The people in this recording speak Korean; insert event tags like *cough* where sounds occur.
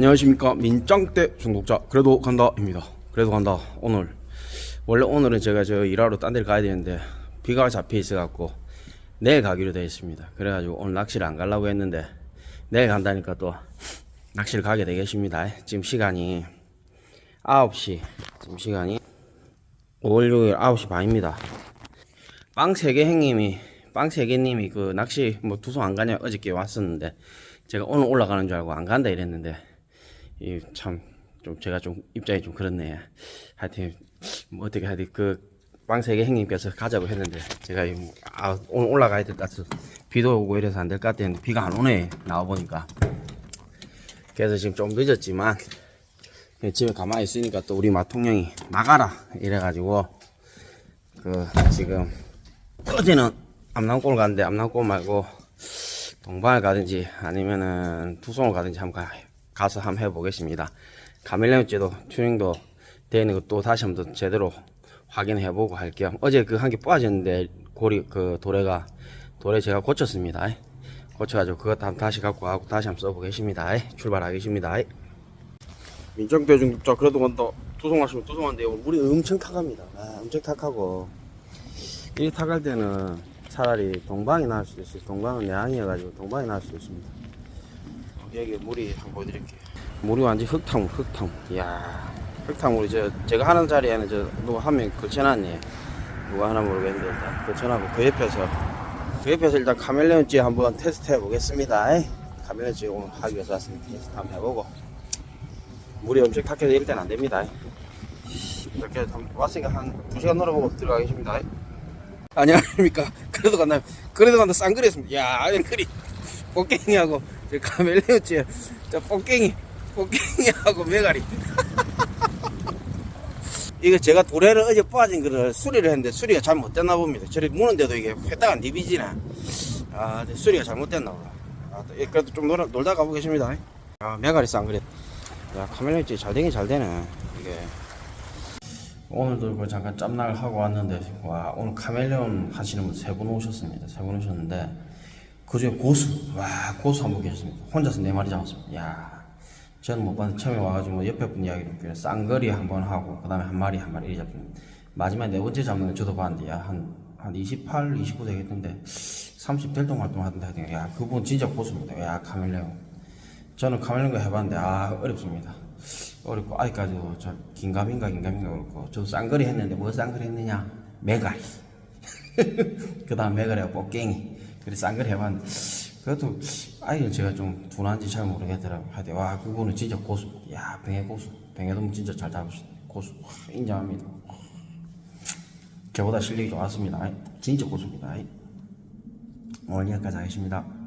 안녕하십니까. 민짱대 중독자. 그래도 간다입니다. 그래도 간다. 오늘. 원래 오늘은 제가 저 일하러 딴 데를 가야 되는데 비가 잡혀 있어 갖고 내일 가기로 되어 있습니다. 그래가지고 오늘 낚시를 안 가려고 했는데 내일 간다니까 또 낚시를 가게 되겠습니다. 지금 시간이 9시. 지금 시간이 5월 6일 9시 반입니다. 빵세계 형님이 빵세계님이 그 낚시 뭐 두손 안 가냐 어저께 왔었는데 제가 오늘 올라가는 줄 알고 안 간다 이랬는데 이 참 좀 제가 좀 입장이 좀 그렇네. 하여튼 뭐 어떻게 하여튼 그 빵세계 형님께서 가자고 했는데 제가 아, 올라가야 될것 같아서 비도 오고 이래서 안 될 것 같았는데 비가 안 오네 나와 보니까. 그래서 지금 좀 늦었지만 집에 가만히 있으니까 또 우리 마통령이 나가라 이래가지고 그 지금 어제는 암남골 갔는데 암남골 말고 동방을 가든지 아니면은 투송을 가든지 한번 가, 가서 한번 해보겠습니다. 카멜레온째도 튜닝도 되어 있는 것도 다시 한번 더 제대로 확인해보고 할게요. 어제 그 한 개 빠졌는데 고리 그 도래가 도래 제가 고쳤습니다. 고쳐가지고 그것 한번 다시 갖고 가고 다시 한번 써보겠습니다. 출발하겠습니다. 민정대중자 그래도 간다 투송하시면 투송한데 물이 엄청 탁합니다. 아, 엄청 탁하고 이 탁할 때는 차라리 동방이 나을 수도 있어요. 동방은 내항이어가지고 동방이 나을 수도 있습니다. 여기 물이 한번 보여드릴게요. 물이 완전 흙탕, 흙탕. 이야, 흙탕 물이 저 제가 하는 자리에는 저 누가 한 명 걸쳐놨니? 누가 하나 모르겠는데 일단 걸쳐놨고 그 옆에서 그 옆에서 일단 카멜레온찌 한번 테스트 해보겠습니다. 카멜레온찌 오늘 하기 위해서 왔으니까 테스트 한번 해보고 물이 엄청 탁해서 이럴 때는 안 됩니다. 이렇게 왔으니까 한 2시간 놀아보고 들어가겠습니다. 안녕하십니까. 그래도 간다. 그래도 간다. 쌍그리였습니다. 야, 아니, 그리. 꽃갱이하고, 저 카멜레오치, 저 꽃갱이, 꽃갱이하고 메가리. *laughs* 이거 제가 도래를 어제 빠진 거를 수리를 했는데 수리가 잘못 됐나 봅니다. 저리 무는데도 이게 회다가 안 디비지네. 아, 수리가 잘못됐나 보다. 아, 또 그래도 좀 놀아, 놀다 가보겠습니다. 아, 메가리 쌍그리. 야, 카멜레오치 잘 되긴 잘 되네. 이게. 오늘도 그 잠깐 짬날 하고 왔는데 와 오늘 카멜레온 하시는 분 세 분 오셨습니다. 세 분 오셨는데 그 중에 고수 와 고수 한 분 계셨습니다. 혼자서 네 마리 잡았습니다. 야 저는 못 봤는데 처음에 와가지고 뭐 옆에 분 이야기를 듣기로 쌍거리 한 번 하고 그 다음에 한 마리 한 마리 이렇게 잡습니다. 마지막에 네 번째 잡는 거 저도 봤는데 야 한 한 28, 29 되겠는데 30 될 동안 활동 하던데 하여튼 야 그분 진짜 고수입니다. 야 카멜레온 저는 카멜레온 거 해봤는데 아 어렵습니다. 어렵고 아직까지도 저 긴가민가 긴가민가 그렇고 저도 쌍거리 했는데 뭐 쌍거리 했느냐 메가리 *laughs* 그 다음 메가리하고 꽃갱이 그래서 쌍거리 해봤는데 그래도 아이는 제가 좀 둔한지 잘 모르겠더라고 하여튼 와 그거는 진짜 고수. 야 병해 고수. 병해도 진짜 잘 잡으신 고수. 와, 인정합니다. 저보다 실력이 좋았습니다. 진짜 고수입니다. 오늘 여기까지 하겠습니다